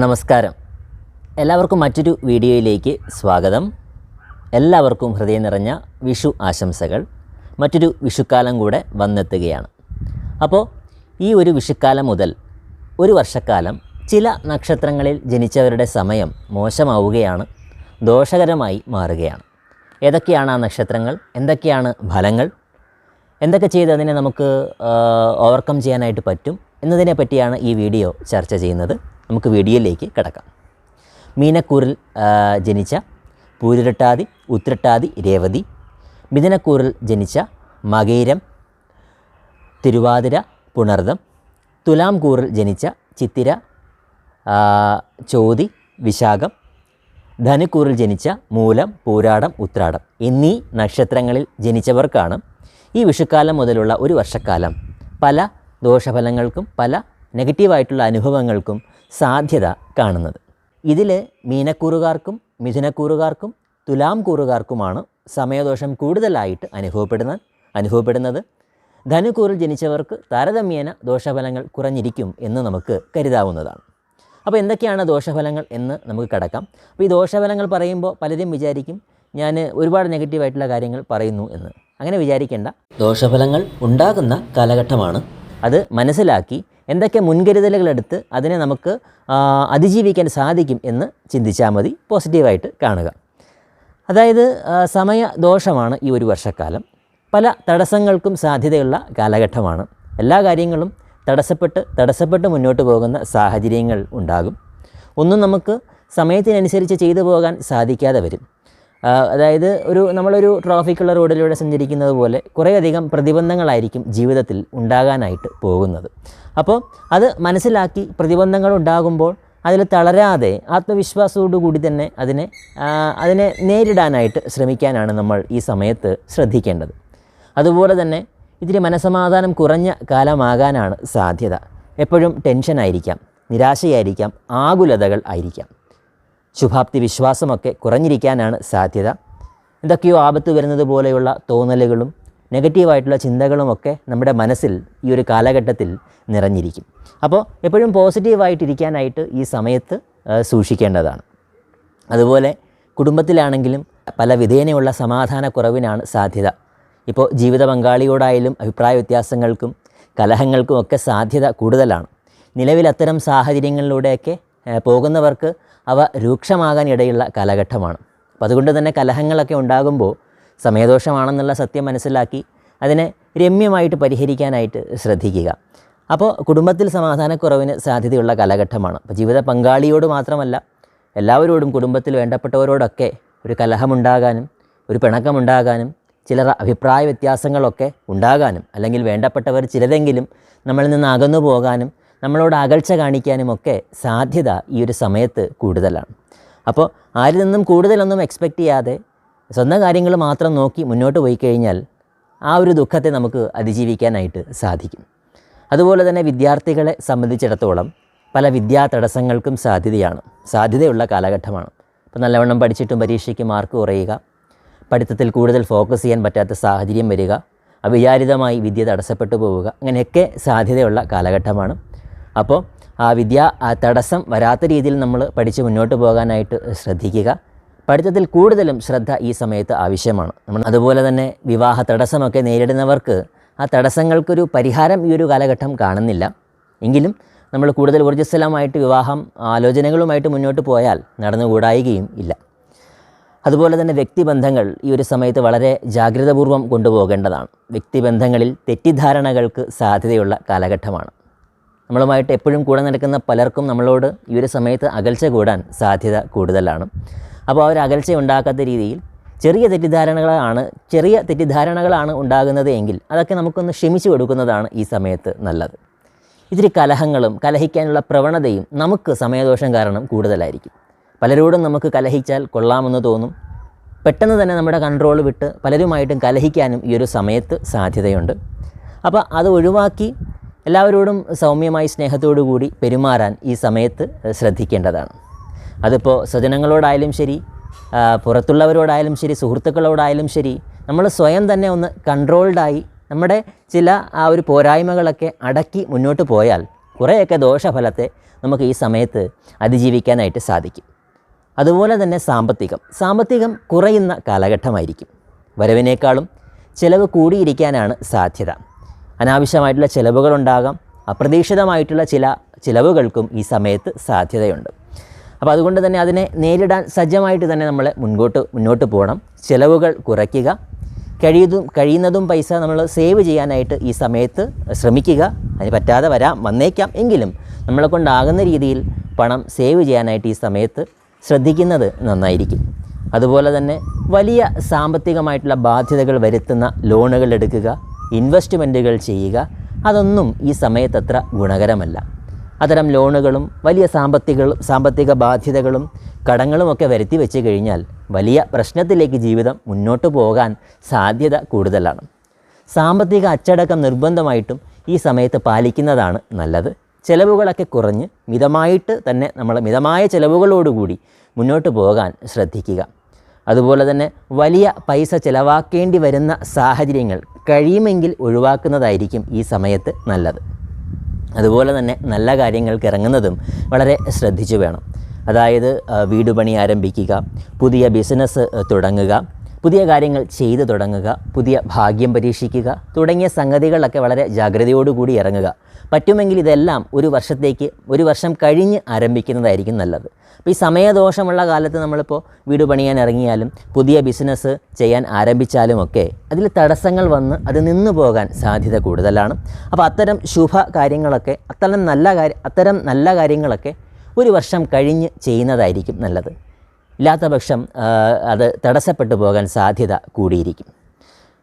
നമസ്കാരം. എല്ലാവർക്കും മറ്റൊരു വീഡിയോയിലേക്ക് സ്വാഗതം. എല്ലാവർക്കും ഹൃദയം നിറഞ്ഞ വിഷു ആശംസകൾ. മറ്റൊരു വിഷുക്കാലം കൂടെ വന്നെത്തുകയാണ്. അപ്പോൾ ഈ ഒരു വിഷുക്കാലം മുതൽ ഒരു വർഷക്കാലം ചില നക്ഷത്രങ്ങളിൽ ജനിച്ചവരുടെ സമയം മോശമാവുകയാണ് ദോഷകരമായി മാറുകയാണ്. ഏതൊക്കെയാണ് ആ നക്ഷത്രങ്ങൾ? എന്തൊക്കെയാണ് ഫലങ്ങൾ? എന്തൊക്കെ ചെയ്ത് അതിനെ നമുക്ക് ഓവർകം ചെയ്യാനായിട്ട് പറ്റും എന്നതിനെ പറ്റിയാണ് ഈ വീഡിയോ ചർച്ച ചെയ്യുന്നത്. നമുക്ക് വീഡിയോയിലേക്ക് കിടക്കാം. മീനക്കൂറിൽ ജനിച്ച പൂരിരട്ടാതി ഉത്രട്ടാതി രേവതി. മിഥുനക്കൂറിൽ ജനിച്ച മകൈരം തിരുവാതിര പുണർദം. തുലാംകൂറിൽ ജനിച്ച ചിത്തിര ചോതി വിശാഖം. ധനുക്കൂറിൽ ജനിച്ച മൂലം പൂരാടം ഉത്രാടം എന്നീ നക്ഷത്രങ്ങളിൽ ജനിച്ചവർക്കാണ് ഈ വിഷുക്കാലം മുതലുള്ള ഒരു വർഷക്കാലം. പല ദോഷഫലങ്ങൾക്കും പല നെഗറ്റീവായിട്ടുള്ള അനുഭവങ്ങൾക്കും സാധ്യത കാണുന്നത്. ഇതിൽ മീനക്കൂറുകാർക്കും മിഥുനക്കൂറുകാർക്കും തുലാം കൂറുകാർക്കുമാണ് സമയദോഷം കൂടുതലായിട്ട് അനുഭവപ്പെടുന്ന അനുഭവപ്പെടുന്നത്. ധനുക്കൂറിൽ ജനിച്ചവർക്ക് താരതമ്യേന ദോഷഫലങ്ങൾ കുറഞ്ഞിരിക്കും എന്ന് നമുക്ക് കരുതാവുന്നതാണ്. അപ്പോൾ എന്തൊക്കെയാണ് ദോഷഫലങ്ങൾ എന്ന് നമുക്ക് കടക്കാം. അപ്പോൾ ഈ ദോഷഫലങ്ങൾ പറയുമ്പോൾ പലരും വിചാരിക്കും ഞാൻ ഒരുപാട് നെഗറ്റീവായിട്ടുള്ള കാര്യങ്ങൾ പറയുന്നു എന്ന്. അങ്ങനെ വിചാരിക്കേണ്ട. ദോഷഫലങ്ങൾ ഉണ്ടാകുന്ന കാലഘട്ടമാണ് അത് മനസ്സിലാക്കി എന്തൊക്കെ മുൻകരുതലുകളെടുത്ത് അതിനെ നമുക്ക് അതിജീവിക്കാൻ സാധിക്കും എന്ന് ചിന്തിച്ചാൽ മതി. പോസിറ്റീവായിട്ട് കാണുക. അതായത് സമയ ദോഷമാണ് ഈ ഒരു വർഷക്കാലം. പല തടസ്സങ്ങൾക്കും സാധ്യതയുള്ള കാലഘട്ടമാണ്. എല്ലാ കാര്യങ്ങളും തടസ്സപ്പെട്ട് തടസ്സപ്പെട്ട് മുന്നോട്ട് പോകുന്ന സാഹചര്യങ്ങൾ ഉണ്ടാകും. ഒന്നും നമുക്ക് സമയത്തിനനുസരിച്ച് ചെയ്തു പോകാൻ സാധിക്കാതെ വരും. അതായത് ഒരു നമ്മളൊരു ട്രാഫിക്കുള്ള റോഡിലൂടെ സഞ്ചരിക്കുന്നത് പോലെ കുറേയധികം പ്രതിബന്ധങ്ങളായിരിക്കും ജീവിതത്തിൽ ഉണ്ടാകാനായിട്ട് പോകുന്നത്. അപ്പോൾ അത് മനസ്സിലാക്കി പ്രതിബന്ധങ്ങൾ ഉണ്ടാകുമ്പോൾ അതിൽ തളരാതെ ആത്മവിശ്വാസത്തോടു കൂടി തന്നെ അതിനെ അതിനെ നേരിടാനായിട്ട് ശ്രമിക്കാനാണ് നമ്മൾ ഈ സമയത്ത് ശ്രദ്ധിക്കേണ്ടത്. അതുപോലെ തന്നെ ഇതിന് മനസമാധാനം കുറഞ്ഞ കാലമാകാനാണ് സാധ്യത. എപ്പോഴും ടെൻഷനായിരിക്കാം നിരാശയായിരിക്കാം ആകുലതകൾ ആയിരിക്കാം. ശുഭാപ്തി വിശ്വാസമൊക്കെ കുറഞ്ഞിരിക്കാനാണ് സാധ്യത. എന്തൊക്കെയോ ആപത്ത് വരുന്നത് പോലെയുള്ള തോന്നലുകളും നെഗറ്റീവായിട്ടുള്ള ചിന്തകളുമൊക്കെ നമ്മുടെ മനസ്സിൽ ഈ ഒരു കാലഘട്ടത്തിൽ നിറഞ്ഞിരിക്കും. അപ്പോൾ എപ്പോഴും പോസിറ്റീവായിട്ടിരിക്കാനായിട്ട് ഈ സമയത്ത് സൂക്ഷിക്കേണ്ടതാണ്. അതുപോലെ കുടുംബത്തിലാണെങ്കിലും പല വിധേനയുള്ള സമാധാനക്കുറവിനാണ് സാധ്യത. ഇപ്പോൾ ജീവിത പങ്കാളിയോടായാലും അഭിപ്രായ വ്യത്യാസങ്ങൾക്കും കലഹങ്ങൾക്കും ഒക്കെ സാധ്യത കൂടുതലാണ്. നിലവിൽ അത്തരം സാഹചര്യങ്ങളിലൂടെയൊക്കെ പോകുന്നവർക്ക് അവ രൂക്ഷമാകാൻ ഇടയുള്ള കാലഘട്ടമാണ്. അപ്പോൾ അതുകൊണ്ട് തന്നെ കലഹങ്ങളൊക്കെ ഉണ്ടാകുമ്പോൾ സമയദോഷമാണെന്നുള്ള സത്യം മനസ്സിലാക്കി അതിനെ രമ്യമായിട്ട് പരിഹരിക്കാനായിട്ട് ശ്രദ്ധിക്കുക. അപ്പോൾ കുടുംബത്തിൽ സമാധാനക്കുറവിന് സാധ്യതയുള്ള കാലഘട്ടമാണ്. അപ്പോൾ ജീവിത പങ്കാളിയോട് മാത്രമല്ല എല്ലാവരോടും കുടുംബത്തിൽ വേണ്ടപ്പെട്ടവരോടൊക്കെ ഒരു കലഹമുണ്ടാകാനും ഒരു പിണക്കമുണ്ടാകാനും ചിലർ അഭിപ്രായ വ്യത്യാസങ്ങളൊക്കെ ഉണ്ടാകാനും അല്ലെങ്കിൽ വേണ്ടപ്പെട്ടവർ ചിലതെങ്കിലും നമ്മളിൽ നിന്ന് അകന്നു പോകാനും നമ്മളോട് അകൽച്ച കാണിക്കാനുമൊക്കെ സാധ്യത ഈ ഒരു സമയത്ത് കൂടുതലാണ്. അപ്പോൾ ആരിൽ നിന്നും കൂടുതലൊന്നും എക്സ്പെക്റ്റ് ചെയ്യാതെ സ്വന്തം കാര്യങ്ങൾ മാത്രം നോക്കി മുന്നോട്ട് പോയി കഴിഞ്ഞാൽ ആ ഒരു ദുഃഖത്തെ നമുക്ക് അതിജീവിക്കാനായിട്ട് സാധിക്കും. അതുപോലെ തന്നെ വിദ്യാർത്ഥികളെ സംബന്ധിച്ചിടത്തോളം പല വിദ്യാ തടസ്സങ്ങൾക്കും സാധ്യതയാണ് സാധ്യതയുള്ള കാലഘട്ടമാണ്. ഇപ്പോൾ നല്ലവണ്ണം പഠിച്ചിട്ടും പരീക്ഷയ്ക്ക് മാർക്ക് കുറയുക പഠിത്തത്തിൽ കൂടുതൽ ഫോക്കസ് ചെയ്യാൻ പറ്റാത്ത സാഹചര്യം വരിക അവിചാരിതമായി വിദ്യ തടസ്സപ്പെട്ടു പോവുക അങ്ങനെയൊക്കെ സാധ്യതയുള്ള കാലഘട്ടമാണ്. അപ്പോൾ ആ വിദ്യ ആ തടസ്സം വരാത്ത രീതിയിൽ നമ്മൾ പഠിച്ച് മുന്നോട്ട് പോകാനായിട്ട് ശ്രദ്ധിക്കുക. പഠിത്തത്തിൽ കൂടുതലും ശ്രദ്ധ ഈ സമയത്ത് ആവശ്യമാണ്. നമ്മൾ അതുപോലെ തന്നെ വിവാഹ തടസ്സമൊക്കെ നേരിടുന്നവർക്ക് ആ തടസ്സങ്ങൾക്കൊരു പരിഹാരം ഈ ഒരു കാലഘട്ടം കാണുന്നില്ല. എങ്കിലും നമ്മൾ കൂടുതൽ ഊർജസ്വലമായിട്ട് വിവാഹം ആലോചനകളുമായിട്ട് മുന്നോട്ട് പോയാൽ നടന്നുകൂടായികയും ഇല്ല. അതുപോലെ തന്നെ വ്യക്തിബന്ധങ്ങൾ ഈ ഒരു സമയത്ത് വളരെ ജാഗ്രതപൂർവം കൊണ്ടുപോകേണ്ടതാണ്. വ്യക്തിബന്ധങ്ങളിൽ തെറ്റിദ്ധാരണകൾക്ക് സാധ്യതയുള്ള കാലഘട്ടമാണ്. നമ്മളുമായിട്ട് എപ്പോഴും കൂടെ നടക്കുന്ന പലർക്കും നമ്മളോട് ഈ ഒരു സമയത്ത് അകൽച്ച കൂടാൻ സാധ്യത കൂടുതലാണ്. അപ്പോൾ ആ ഒരു അകൽച്ച ഉണ്ടാക്കാത്ത രീതിയിൽ ചെറിയ തെറ്റിദ്ധാരണകളാണ് ചെറിയ തെറ്റിദ്ധാരണകളാണ് ഉണ്ടാകുന്നത് എങ്കിൽ അതൊക്കെ നമുക്കൊന്ന് ക്ഷമിച്ചു കൊടുക്കുന്നതാണ് ഈ സമയത്ത് നല്ലത്. ഇതിരി കലഹങ്ങളും കലഹിക്കാനുള്ള പ്രവണതയും നമുക്ക് സമയദോഷം കാരണം കൂടുതലായിരിക്കും. പലരോടും നമുക്ക് കലഹിച്ചാൽ കൊള്ളാമെന്ന് തോന്നും. പെട്ടെന്ന് തന്നെ നമ്മുടെ കൺട്രോൾ വിട്ട് പലരുമായിട്ടും കലഹിക്കാനും ഈ ഒരു സമയത്ത് സാധ്യതയുണ്ട്. അപ്പോൾ അത് ഒഴിവാക്കി എല്ലാവരോടും സൗമ്യമായി സ്നേഹത്തോടു കൂടി പെരുമാറാൻ ഈ സമയത്ത് ശ്രദ്ധിക്കേണ്ടതാണ്. അതിപ്പോൾ സ്വജനങ്ങളോടായാലും ശരി പുറത്തുള്ളവരോടായാലും ശരി സുഹൃത്തുക്കളോടായാലും ശരി നമ്മൾ സ്വയം തന്നെ ഒന്ന് കൺട്രോൾഡായി നമ്മുടെ ചില ആ ഒരു പോരായ്മകളൊക്കെ അടക്കി മുന്നോട്ട് പോയാൽ കുറേയൊക്കെ ദോഷഫലത്തെ നമുക്ക് ഈ സമയത്ത് അതിജീവിക്കാനായിട്ട് സാധിക്കും. അതുപോലെ തന്നെ സാമ്പത്തികം. സാമ്പത്തികം കുറയുന്ന കാലഘട്ടമായിരിക്കും. വരവിനേക്കാളും ചിലവ് കൂടിയിരിക്കാനാണ് സാധ്യത. അനാവശ്യമായിട്ടുള്ള ചിലവുകളുണ്ടാകാം. അപ്രതീക്ഷിതമായിട്ടുള്ള ചില ചിലവുകൾക്കും ഈ സമയത്ത് സാധ്യതയുണ്ട്. അപ്പോൾ അതുകൊണ്ട് തന്നെ അതിനെ നേരിടാൻ സജ്ജമായിട്ട് തന്നെ നമ്മൾ മുൻപോട്ട് മുന്നോട്ട് പോകണം. ചിലവുകൾ കുറയ്ക്കുക. കഴിയുന്നതും കഴിയുന്നതും പൈസ നമ്മൾ സേവ് ചെയ്യാനായിട്ട് ഈ സമയത്ത് ശ്രമിക്കുക. അതിന് പറ്റാതെ വരാം വന്നേക്കാം. എങ്കിലും നമ്മളെ കൊണ്ടാകുന്ന രീതിയിൽ പണം സേവ് ചെയ്യാനായിട്ട് ഈ സമയത്ത് ശ്രദ്ധിക്കുന്നത് നന്നായിരിക്കും. അതുപോലെ തന്നെ വലിയ സാമ്പത്തികമായിട്ടുള്ള ബാധ്യതകൾ വരുത്തുന്ന ലോണുകൾ എടുക്കുക. ഇൻവെസ്റ്റ്മെന്റുകൾ ചെയ്യുക അതൊന്നും ഈ സമയത്തത്ര ഗുണകരമല്ല. അത്തരം ലോണുകളും വലിയ സാമ്പത്തിക സാമ്പത്തിക ബാധ്യതകളും കടങ്ങളുമൊക്കെ വരുത്തി വെച്ച് കഴിഞ്ഞാൽ വലിയ പ്രശ്നത്തിലേക്ക് ജീവിതം മുന്നോട്ട് പോകാൻ സാധ്യത കൂടുതലാണ്. സാമ്പത്തിക അച്ചടക്കം നിർബന്ധമായിട്ടും ഈ സമയത്ത് പാലിക്കുന്നതാണ് നല്ലത്. ചിലവുകളൊക്കെ കുറഞ്ഞ് മിതമായിട്ട് തന്നെ നമ്മൾ മിതമായ ചിലവുകളോടുകൂടി മുന്നോട്ട് പോകാൻ ശ്രദ്ധിക്കുക. അതുപോലെ തന്നെ വലിയ പൈസ ചിലവാക്കേണ്ടി വരുന്ന സാഹചര്യങ്ങൾ കഴിയുമെങ്കിൽ ഒഴിവാക്കുന്നതായിരിക്കും ഈ സമയത്ത് നല്ലത്. അതുപോലെ തന്നെ നല്ല കാര്യങ്ങൾക്ക് ഇറങ്ങുന്നതും വളരെ ശ്രദ്ധിച്ചു വേണം. അതായത് വീട് പണി ആരംഭിക്കുക പുതിയ ബിസിനസ് തുടങ്ങുക പുതിയ കാര്യങ്ങൾ ചെയ്തു തുടങ്ങുക പുതിയ ഭാഗ്യം പരീക്ഷിക്കുക തുടങ്ങിയ സംഗതികളൊക്കെ വളരെ ജാഗ്രതയോടുകൂടി ഇറങ്ങുക. പറ്റുമെങ്കിൽ ഇതെല്ലാം ഒരു വർഷത്തേക്ക് ഒരു വർഷം കഴിഞ്ഞ് ആരംഭിക്കുന്നതായിരിക്കും നല്ലത്. അപ്പോൾ ഈ സമയദോഷമുള്ള കാലത്ത് നമ്മളിപ്പോൾ വീട് പണിയാൻ ഇറങ്ങിയാലും പുതിയ ബിസിനസ് ചെയ്യാൻ ആരംഭിച്ചാലും ഒക്കെ അതിൽ തടസ്സങ്ങൾ വന്ന് അത് നിന്നു പോകാൻ സാധ്യത കൂടുതലാണ്. അപ്പോൾ അത്തരം ശുഭ കാര്യങ്ങളൊക്കെ അത്തരം നല്ല കാര്യ അത്തരം നല്ല കാര്യങ്ങളൊക്കെ ഒരു വർഷം കഴിഞ്ഞ് ചെയ്യുന്നതായിരിക്കും നല്ലത്. ഇല്ലാത്ത പക്ഷം അത് തടസ്സപ്പെട്ടു പോകാൻ സാധ്യത കൂടിയിരിക്കും.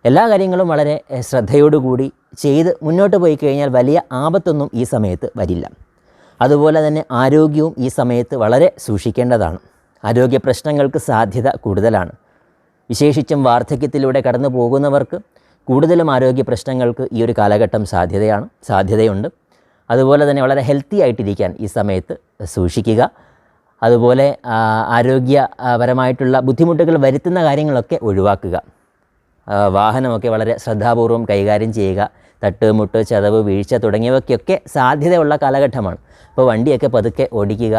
എല്ലാ കാര്യങ്ങളും വളരെ ശ്രദ്ധയോടുകൂടി ചെയ്ത് മുന്നോട്ട് പോയി കഴിഞ്ഞാൽ വലിയ ആപത്തൊന്നും ഈ സമയത്ത് വരില്ല. അതുപോലെ തന്നെ ആരോഗ്യവും ഈ സമയത്ത് വളരെ സൂക്ഷിക്കേണ്ടതാണ്. ആരോഗ്യ പ്രശ്നങ്ങൾക്ക് സാധ്യത കൂടുതലാണ്. വിശേഷിച്ചും വാർദ്ധക്യത്തിലൂടെ കടന്നു പോകുന്നവർക്ക് കൂടുതലും ആരോഗ്യ പ്രശ്നങ്ങൾക്ക് ഈ ഒരു കാലഘട്ടം സാധ്യതയാണ് സാധ്യതയുണ്ട്. അതുപോലെ തന്നെ വളരെ ഹെൽത്തി ആയിട്ടിരിക്കാൻ ഈ സമയത്ത് സൂക്ഷിക്കുക. അതുപോലെ ആരോഗ്യപരമായിട്ടുള്ള ബുദ്ധിമുട്ടുകൾ വരുത്തുന്ന കാര്യങ്ങളൊക്കെ ഒഴിവാക്കുക. വാഹനമൊക്കെ വളരെ ശ്രദ്ധാപൂർവം കൈകാര്യം ചെയ്യുക. തട്ട് മുട്ട് ചതവ് വീഴ്ച തുടങ്ങിയവയ്ക്കൊക്കെ സാധ്യതയുള്ള കാലഘട്ടമാണ്. അപ്പോൾ വണ്ടിയൊക്കെ പതുക്കെ ഓടിക്കുക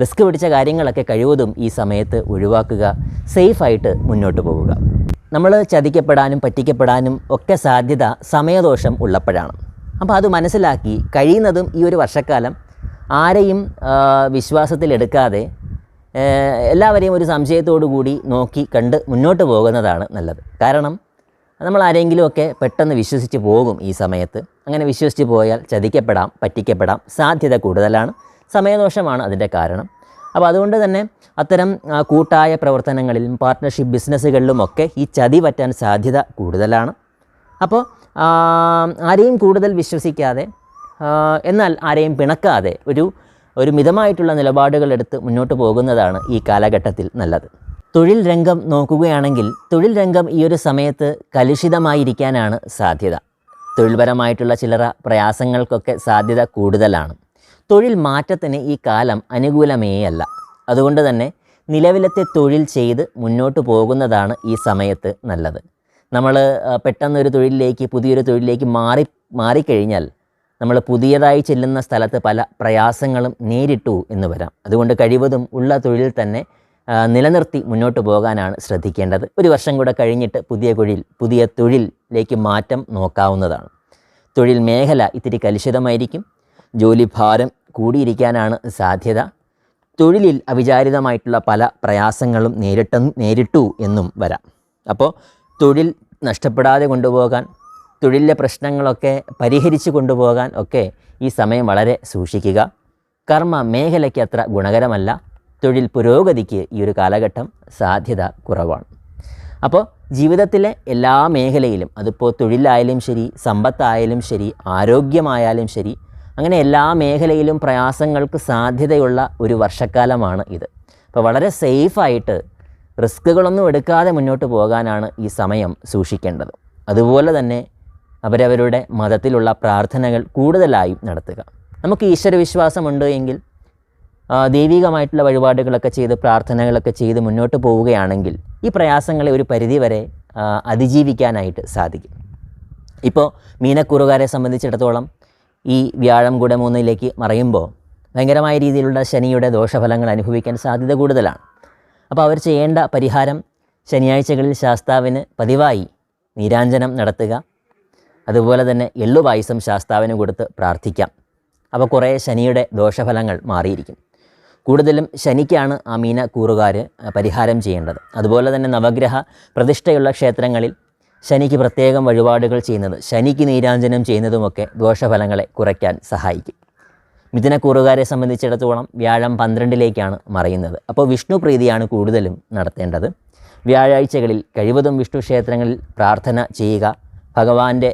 റിസ്ക് പിടിച്ച കാര്യങ്ങളൊക്കെ കഴിവതും ഈ സമയത്ത് ഒഴിവാക്കുക സേഫായിട്ട് മുന്നോട്ട് പോവുക. നമ്മൾ ചതിക്കപ്പെടാനും പറ്റിക്കപ്പെടാനും ഒക്കെ സാധ്യത സമയദോഷം ഉള്ളപ്പോഴാണ്. അപ്പോൾ അത് മനസ്സിലാക്കി കഴിയുന്നതും ഈ ഒരു വർഷക്കാലം ആരെയും വിശ്വാസത്തിലെടുക്കാതെ എല്ലാവരെയും ഒരു സംശയത്തോടു കൂടി നോക്കി കണ്ട് മുന്നോട്ട് പോകുന്നതാണ് നല്ലത്. കാരണം നമ്മൾ ആരെങ്കിലുമൊക്കെ പെട്ടെന്ന് വിശ്വസിച്ച് പോകും ഈ സമയത്ത്. അങ്ങനെ വിശ്വസിച്ച് പോയാൽ ചതിക്കപ്പെടാം പറ്റിക്കപ്പെടാം സാധ്യത കൂടുതലാണ് സമയദോഷമാണ് അതിന്റെ കാരണം. അപ്പോൾ അതുകൊണ്ട് തന്നെ അത്തരം കൂട്ടായ പ്രവർത്തനങ്ങളിലും പാർട്ട്ണർഷിപ്പ് ബിസിനസ്സുകളിലുമൊക്കെ ഈ ചതി പറ്റാൻ സാധ്യത കൂടുതലാണ്. അപ്പോൾ ആരെയും കൂടുതൽ വിശ്വസിക്കാതെ എന്നാൽ ആരെയും പിണക്കാതെ ഒരു ഒരു മിതമായിട്ടുള്ള നിലപാടുകളെടുത്ത് മുന്നോട്ട് പോകുന്നതാണ് ഈ കാലഘട്ടത്തിൽ നല്ലത്. തൊഴിൽ രംഗം നോക്കുകയാണെങ്കിൽ തൊഴിൽ രംഗം ഈ ഒരു സമയത്ത് കലുഷിതമായിരിക്കാനാണ് സാധ്യത. തൊഴിൽപരമായിട്ടുള്ള ചിലറ പ്രയാസങ്ങൾക്കൊക്കെ സാധ്യത കൂടുതലാണ്. തൊഴിൽ മാറ്റത്തിന് ഈ കാലം അനുകൂലമേ അല്ല. അതുകൊണ്ട് തന്നെ നിലവിലത്തെ തൊഴിൽ ചെയ്ത് മുന്നോട്ട് പോകുന്നതാണ് ഈ സമയത്ത് നല്ലത്. നമ്മൾ പെട്ടെന്നൊരു തൊഴിലിലേക്ക് പുതിയൊരു തൊഴിലിലേക്ക് മാറി മാറിക്കഴിഞ്ഞാൽ നമ്മൾ പുതിയതായി ചെല്ലുന്ന സ്ഥലത്ത് പല പ്രയാസങ്ങളും നേരിട്ടു എന്ന് വരാം. അതുകൊണ്ട് കഴിവതും ഉള്ള തൊഴിൽ തന്നെ നിലനിർത്തി മുന്നോട്ട് പോകാനാണ് ശ്രദ്ധിക്കേണ്ടത്. ഒരു വർഷം കൂടെ കഴിഞ്ഞിട്ട് പുതിയ കുഴിൽ പുതിയ തൊഴിലിലേക്ക് മാറ്റം നോക്കാവുന്നതാണ്. തൊഴിൽ മേഖല ഇത്തിരി കലുഷിതമായിരിക്കും. ജോലി ഭാരം കൂടിയിരിക്കാനാണ് സാധ്യത. തൊഴിലിൽ അവിചാരിതമായിട്ടുള്ള പല പ്രയാസങ്ങളും നേരിട്ട നേരിട്ടു എന്നും വരാം. അപ്പോൾ തൊഴിൽ നഷ്ടപ്പെടാതെ കൊണ്ടുപോകാൻ തൊഴിലിലെ പ്രശ്നങ്ങളൊക്കെ പരിഹരിച്ചു കൊണ്ടുപോകാൻ ഒക്കെ ഈ സമയം വളരെ സൂക്ഷിക്കുക. കർമ്മ മേഖലയ്ക്ക് അത്ര ഗുണകരമല്ല. തൊഴിൽ പുരോഗതിക്ക് ഈ ഒരു കാലഘട്ടം സാധ്യത കുറവാണ്. അപ്പോൾ ജീവിതത്തിലെ എല്ലാ മേഖലയിലും അതിപ്പോൾ തൊഴിലായാലും ശരി സമ്പത്തായാലും ശരി ആരോഗ്യമായാലും ശരി അങ്ങനെ എല്ലാ മേഖലയിലും പ്രയാസങ്ങൾക്ക് സാധ്യതയുള്ള ഒരു വർഷക്കാലമാണ് ഇത്. അപ്പോൾ വളരെ സേഫായിട്ട് റിസ്ക്കുകളൊന്നും എടുക്കാതെ മുന്നോട്ട് പോകാനാണ് ഈ സമയം സൂക്ഷിക്കേണ്ടത്. അതുപോലെ തന്നെ അവരവരുടെ മതത്തിലുള്ള പ്രാർത്ഥനകൾ കൂടുതലായും നടത്തുക. നമുക്ക് ഈശ്വരവിശ്വാസമുണ്ട് എങ്കിൽ ദൈവികമായിട്ടുള്ള വഴിപാടുകളൊക്കെ ചെയ്ത് പ്രാർത്ഥനകളൊക്കെ ചെയ്ത് മുന്നോട്ട് പോവുകയാണെങ്കിൽ ഈ പ്രയാസങ്ങളെ ഒരു പരിധിവരെ അതിജീവിക്കാനായിട്ട് സാധിക്കും. ഇപ്പോൾ മീനക്കുറുകാരെ സംബന്ധിച്ചിടത്തോളം ഈ വ്യാഴം കൂടെ മൂന്നിലേക്ക് മറയുമ്പോൾ ഭയങ്കരമായ രീതിയിലുള്ള ശനിയുടെ ദോഷഫലങ്ങൾ അനുഭവിക്കാൻ സാധ്യത കൂടുതലാണ്. അപ്പോൾ അവർ ചെയ്യേണ്ട പരിഹാരം ശനിയാഴ്ചകളിൽ ശാസ്താവിന് പതിവായി നീരാഞ്ജനം നടത്തുക. അതുപോലെ തന്നെ എള്ളുപായസം ശാസ്താവിന് കൊടുത്ത് പ്രാർത്ഥിക്കാം. അപ്പോൾ കുറേ ശനിയുടെ ദോഷഫലങ്ങൾ മാറിയിരിക്കും. കൂടുതലും ശനിക്കാണ് ആ മീന കൂറുകാർ പരിഹാരം ചെയ്യേണ്ടത്. അതുപോലെ തന്നെ നവഗ്രഹ പ്രതിഷ്ഠയുള്ള ക്ഷേത്രങ്ങളിൽ ശനിക്ക് പ്രത്യേകം വഴിപാടുകൾ ചെയ്യുന്നത് ശനിക്ക് നീരാഞ്ജനം ചെയ്യുന്നതുമൊക്കെ ദോഷഫലങ്ങളെ കുറയ്ക്കാൻ സഹായിക്കും. മിഥുനക്കൂറുകാരെ സംബന്ധിച്ചിടത്തോളം വ്യാഴം പന്ത്രണ്ടിലേക്കാണ് മറയുന്നത്. അപ്പോൾ വിഷ്ണു പ്രീതിയാണ് കൂടുതലും നടത്തേണ്ടത്. വ്യാഴാഴ്ചകളിൽ കഴിവതും വിഷ്ണു ക്ഷേത്രങ്ങളിൽ പ്രാർത്ഥന ചെയ്യുക. ഭഗവാന്റെ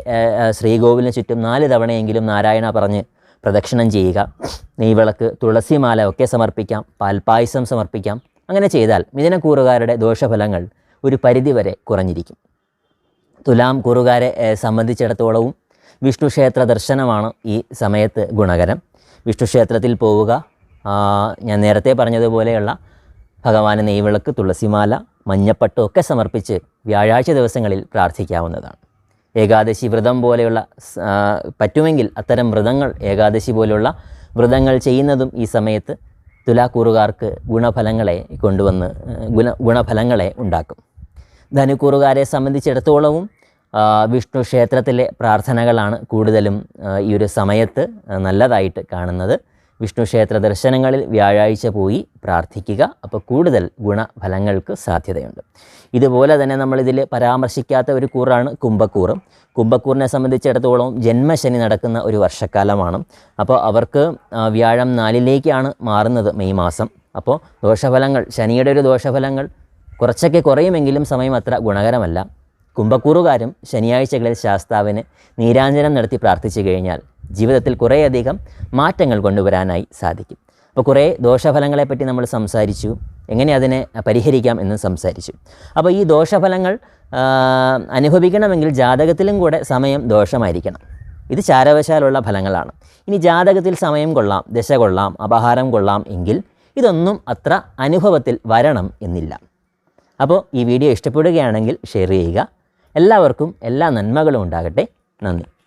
ശ്രീകോവിലിന് ചുറ്റും നാല് തവണയെങ്കിലും നാരായണ പറഞ്ഞ് പ്രദക്ഷിണം ചെയ്യുക. നെയ്വിളക്ക് തുളസിമാല ഒക്കെ സമർപ്പിക്കാം. പാൽപ്പായസം സമർപ്പിക്കാം. അങ്ങനെ ചെയ്താൽ മിഥുനക്കൂറുകാരുടെ ദോഷഫലങ്ങൾ ഒരു പരിധിവരെ കുറഞ്ഞിരിക്കും. തുലാം കൂറുകാരെ സംബന്ധിച്ചിടത്തോളവും വിഷ്ണു ക്ഷേത്ര ദർശനമാണ് ഈ സമയത്ത് ഗുണകരം. വിഷ്ണു ക്ഷേത്രത്തിൽ പോവുക ഞാൻ നേരത്തെ പറഞ്ഞതുപോലെയുള്ള ഭഗവാന് നെയ്വിളക്ക് തുളസിമാല മഞ്ഞപ്പട്ട് ഒക്കെ സമർപ്പിച്ച് വ്യാഴാഴ്ച ദിവസങ്ങളിൽ പ്രാർത്ഥിക്കാവുന്നതാണ്. ഏകാദശി വ്രതം പോലെയുള്ള പറ്റുമെങ്കിൽ അത്തരം വ്രതങ്ങൾ ഏകാദശി പോലെയുള്ള വ്രതങ്ങൾ ചെയ്യുന്നതും ഈ സമയത്ത് തുലാക്കൂറുകാർക്ക് ഗുണഫലങ്ങളെ കൊണ്ടുവന്ന് ഗുണ ഗുണഫലങ്ങളെ ഉണ്ടാക്കും. ധനുക്കൂറുകാരെ സംബന്ധിച്ചിടത്തോളവും വിഷ്ണു ക്ഷേത്രത്തിലെ പ്രാർത്ഥനകളാണ് കൂടുതലും ഈ ഒരു സമയത്ത് നല്ലതായിട്ട് കാണുന്നത്. വിഷ്ണു ക്ഷേത്ര ദർശനങ്ങളിൽ വ്യാഴാഴ്ച പോയി പ്രാർത്ഥിക്കുക. അപ്പോൾ കൂടുതൽ ഗുണഫലങ്ങൾക്ക് സാധ്യതയുണ്ട്. ഇതുപോലെ തന്നെ നമ്മളിതിൽ പരാമർശിക്കാത്ത ഒരു കൂറാണ് കുംഭക്കൂർ കുംഭക്കൂറിനെ സംബന്ധിച്ചിടത്തോളം ജന്മശനി നടക്കുന്ന ഒരു വർഷക്കാലമാണ്. അപ്പോൾ അവർക്ക് വ്യാഴം നാലിലേക്കാണ് മാറുന്നത് മെയ് മാസം. അപ്പോൾ ദോഷഫലങ്ങൾ ശനിയുടെ ഒരു ദോഷഫലങ്ങൾ കുറച്ചൊക്കെ കുറയുമെങ്കിലും സമയം അത്ര ഗുണകരമല്ല. കുംഭക്കൂറുകാരും ശനിയാഴ്ചകളിൽ ശാസ്താവിന് നീരാഞ്ജനം നടത്തി പ്രാർത്ഥിച്ചു കഴിഞ്ഞാൽ ജീവിതത്തിൽ കുറേയധികം മാറ്റങ്ങൾ കൊണ്ടുവരാനായി സാധിക്കും. അപ്പോൾ കുറേ ദോഷഫലങ്ങളെപ്പറ്റി നമ്മൾ സംസാരിച്ചു. എങ്ങനെ അതിനെ പരിഹരിക്കാം എന്ന് സംസാരിച്ചു. അപ്പോൾ ഈ ദോഷഫലങ്ങൾ അനുഭവിക്കണമെങ്കിൽ ജാതകത്തിലും കൂടെ സമയം ദോഷമായിരിക്കണം. ഇത് ചാരവശാലുള്ള ഫലങ്ങളാണ്. ഇനി ജാതകത്തിൽ സമയം കൊള്ളാം ദശ കൊള്ളാം അപഹാരം കൊള്ളാം എങ്കിൽ ഇതൊന്നും അത്ര അനുഭവത്തിൽ വരണം എന്നില്ല. അപ്പോൾ ഈ വീഡിയോ ഇഷ്ടപ്പെടുകയാണെങ്കിൽ ഷെയർ ചെയ്യുക. എല്ലാവർക്കും എല്ലാ നന്മകളും ഉണ്ടാകട്ടെ. നന്ദി.